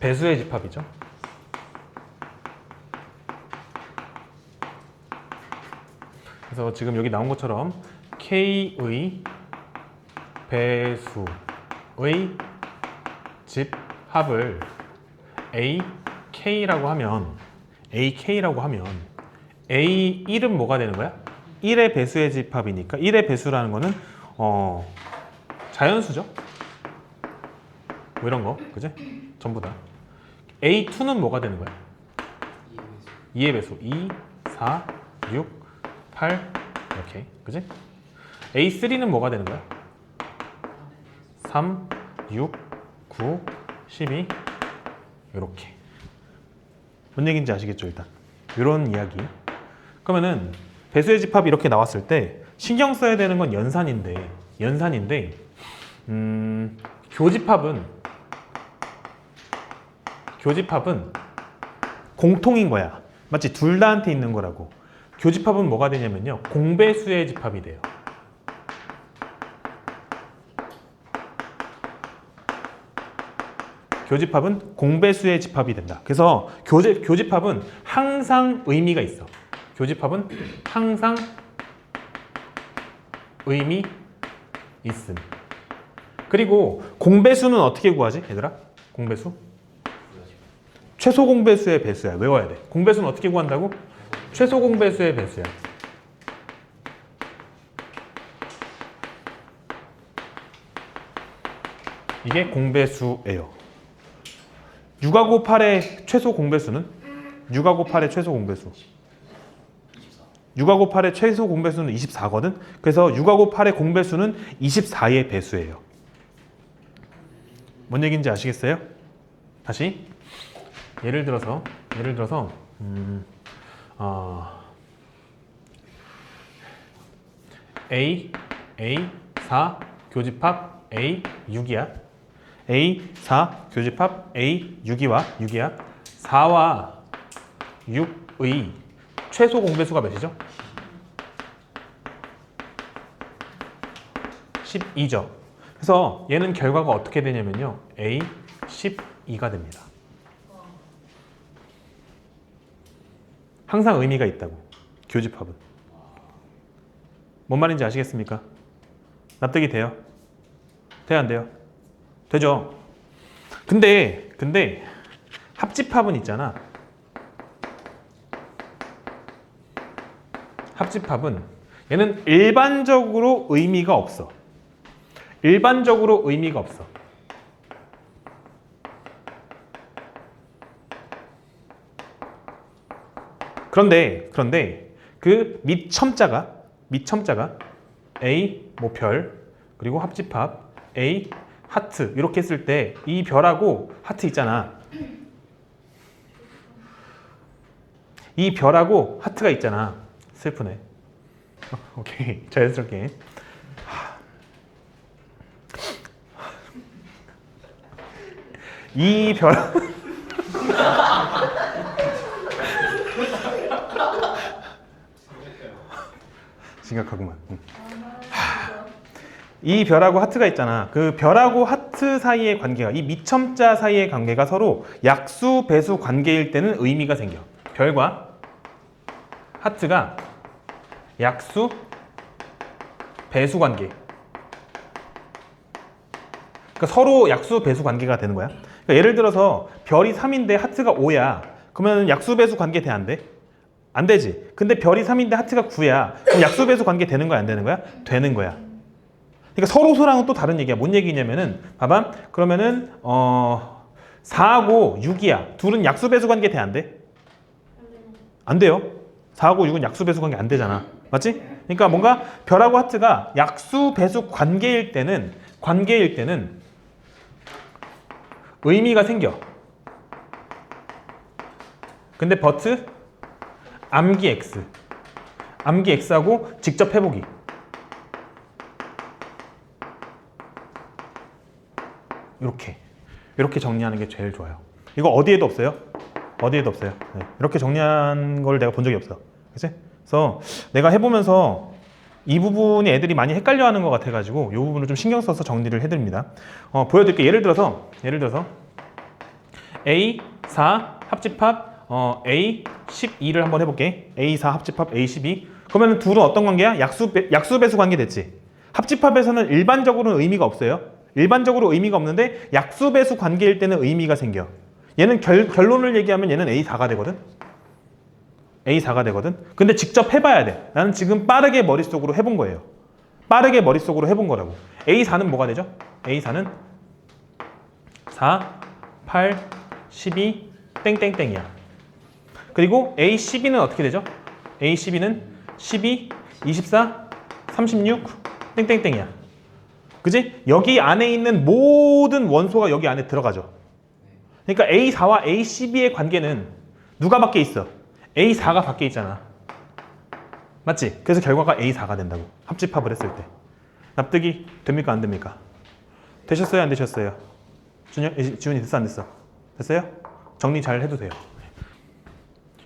배수의 집합이죠. 그래서 지금 여기 나온 것처럼 K의 배수의 집합을 AK라고 하면 AK라고 하면 A1은 뭐가 되는 거야? 1의 배수의 집합이니까 1의 배수라는 거는 어 자연수죠. 뭐 이런 거, 그지? 전부 다. A2는 뭐가 되는 거야? 2의 배수. 2, 4, 6, 8 이렇게, 그지? A3는 뭐가 되는 거야? 3, 6, 9, 12 이렇게. 뭔 얘기인지 아시겠죠, 일단? 이런 이야기. 그러면은 배수의 집합이 이렇게 나왔을 때 신경 써야 되는 건 연산인데, 연산인데, 음, 교집합은 교집합은 공통인 거야. 맞지? 둘 다한테 있는 거라고. 교집합은 뭐가 되냐면요. 공배수의 집합이 돼요. 교집합은 공배수의 집합이 된다. 그래서 교집, 교집합은 항상 의미가 있어. 교집합은 항상 의미 있음. 그리고 공배수는 어떻게 구하지? 얘들아? 공배수? 최소 공배수의 배수야. 외워야 돼. 공배수는 어떻게 구한다고? 최소 공배수의 배수야. 이게 공배수예요. 6하고 8의 최소 공배수는? 6하고 8의 최소 공배수. 6하고 8의 최소 공배수는 24거든. 그래서 6하고 8의 공배수는 24의 배수예요. 뭔 얘기인지 아시겠어요? 다시 예를 들어서 예를 들어서 음, 어, A A 4 교집합 A 6이야. A 4 교집합 A 6이와 6이야. 4와 6의 최소 공배수가 몇이죠? 12죠. 그래서 얘는 결과가 어떻게 되냐면요. A 12가 됩니다. 항상 의미가 있다고. 교집합은. 뭔 말인지 아시겠습니까? 납득이 돼요? 돼요, 안 돼요? 되죠? 근데, 근데, 합집합은 있잖아. 합집합은 얘는 일반적으로 의미가 없어. 일반적으로 의미가 없어. 그런데 그런데 그 밑첨자가 밑첨자가 A 모별 그리고 합집합 A 하트 이렇게 했을 때 이 별하고 하트 있잖아. 이 별하고 하트가 있잖아. 슬프네. 어, 오케이 자연스럽게. 이 별. 심각하구만. 응. 하, 이 별하고 하트가 있잖아. 그 별하고 하트 사이의 관계가 이 미첨자 사이의 관계가 서로 약수 배수 관계일 때는 의미가 생겨. 별과 하트가 약수 배수 관계. 그러니까 서로 약수 배수 관계가 되는 거야. 그러니까 예를 들어서 별이 3인데 하트가 5야. 그러면 약수 배수 관계 돼안 돼? 안 되지. 근데 별이 3인데 하트가 9야. 그럼 약수 배수 관계 되는 거야, 안 되는 거야? 되는 거야. 그러니까 서로 소랑은 또 다른 얘기야. 뭔 얘기냐면은 봐봐. 그러면은 어 4하고 6이야. 둘은 약수 배수 관계 돼 안 돼? 안 돼요. 4하고 6은 약수 배수 관계 안 되잖아. 맞지? 그러니까 뭔가 별하고 하트가 약수 배수 관계일 때는 관계일 때는 의미가 생겨. 근데 버트 암기 X. 암기 X하고 직접 해보기. 이렇게. 이렇게 정리하는 게 제일 좋아요. 이거 어디에도 없어요? 어디에도 없어요. 네. 이렇게 정리한 걸 내가 본 적이 없어. 그치? 그래서 내가 해보면서 이 부분이 애들이 많이 헷갈려 하는 것 같아 가지고 이 부분을 좀 신경 써서 정리를 해드립니다. 어, 보여드릴게요. 예를 들어서, 예를 들어서 A 4 합집합 어, A 12를 한번 해볼게. A 4 합집합 A 12. 그러면 둘은 어떤 관계야? 약수 배, 약수 배수 관계 됐지. 합집합에서는 일반적으로는 의미가 없어요. 일반적으로 의미가 없는데 약수 배수 관계일 때는 의미가 생겨. 얘는 결, 결론을 얘기하면 얘는 A 4가 되거든. A 4가 되거든. 근데 직접 해봐야 돼. 나는 지금 빠르게 머릿속으로 해본 거예요. 빠르게 머릿속으로 해본 거라고. A 4는 뭐가 되죠? A 4는 4, 8, 12, 땡땡땡이야. 그리고 A 12는 어떻게 되죠? A 12는 12, 24, 36, 땡땡땡이야. 그지? 여기 안에 있는 모든 원소가 여기 안에 들어가죠. 그러니까 A 4와 A 12의 관계는 누가 밖에 있어? A 4가 밖에 있잖아. 맞지? 그래서 결과가 A 4가 된다고. 합집합을 했을 때. 납득이 됩니까? 안 됩니까? 되셨어요? 안 되셨어요? 준영, 이- 지훈이 됐어? 안 됐어? 됐어요? 정리 잘 해도 돼요.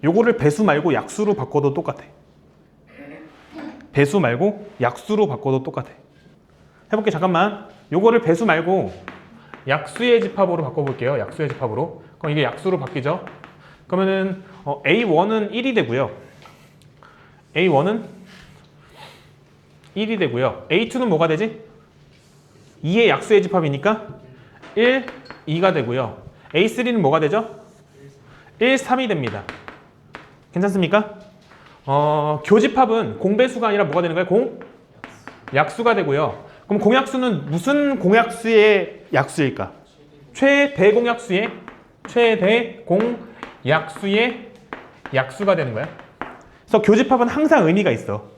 요거를 배수 말고 약수로 바꿔도 똑같아. 배수 말고 약수로 바꿔도 똑같아. 해볼게 잠깐만. 요거를 배수 말고 약수의 집합으로 바꿔볼게요. 약수의 집합으로. 그럼 이게 약수로 바뀌죠? 그러면은 어, A1은 1이 되고요. A1은 1이 되고요. A2는 뭐가 되지? 2의 약수의 집합이니까 1, 2가 되고요. A3는 뭐가 되죠? 1, 3이 됩니다. 괜찮습니까? 어, 교집합은 공배수가 아니라 뭐가 되는 거예요? 공? 약수가 되고요. 그럼 공약수는 무슨 공약수의 약수일까? 최대 공약수의 최대 공약수의 약수가 되는 거야. 그래서 교집합은 항상 의미가 있어.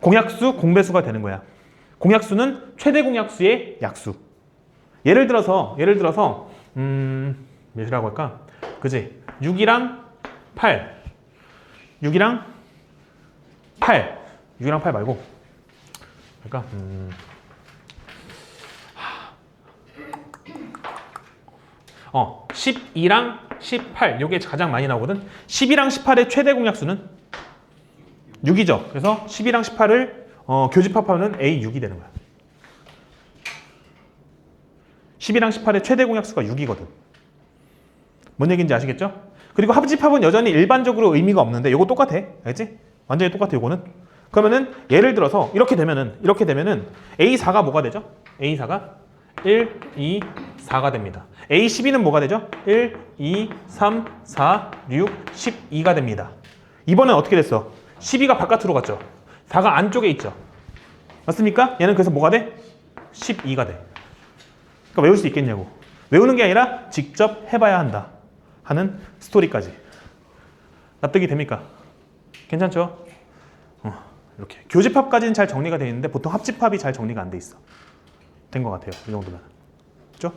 공약수, 공배수가 되는 거야. 공약수는 최대 공약수의 약수. 예를 들어서 예를 들어서 음 몇이라고 할까? 그지? 6이랑 8. 6이랑 8. 6이랑 8 말고 그러니까 음 어, 12랑 18. 요게 가장 많이 나오거든. 12랑 18의 최대 공약수는 6이죠. 그래서 12랑 18을 어, 교집합하면 A6이 되는 거야. 10이랑 18의 최대 공약수가 6이거든. 뭔 얘기인지 아시겠죠? 그리고 합집합은 여전히 일반적으로 의미가 없는데 이거 똑같아. 알겠지? 완전히 똑같아 이거는. 그러면은 예를 들어서 이렇게 되면은 이렇게 되면은 A4가 뭐가 되죠? A4가 1, 2, 4가 됩니다. A12는 뭐가 되죠? 1, 2, 3, 4, 6, 12가 됩니다. 이번엔 어떻게 됐어? 12가 바깥으로 갔죠. 4가 안쪽에 있죠. 맞습니까? 얘는 그래서 뭐가 돼? 12가 돼. 그러니까 외울 수 있겠냐고. 외우는 게 아니라 직접 해봐야 한다. 하는 스토리까지. 납득이 됩니까? 괜찮죠? 어, 이렇게. 교집합까지는 잘 정리가 되어 있는데 보통 합집합이 잘 정리가 안 돼 있어. 된 것 같아요. 이 정도면. 그죠?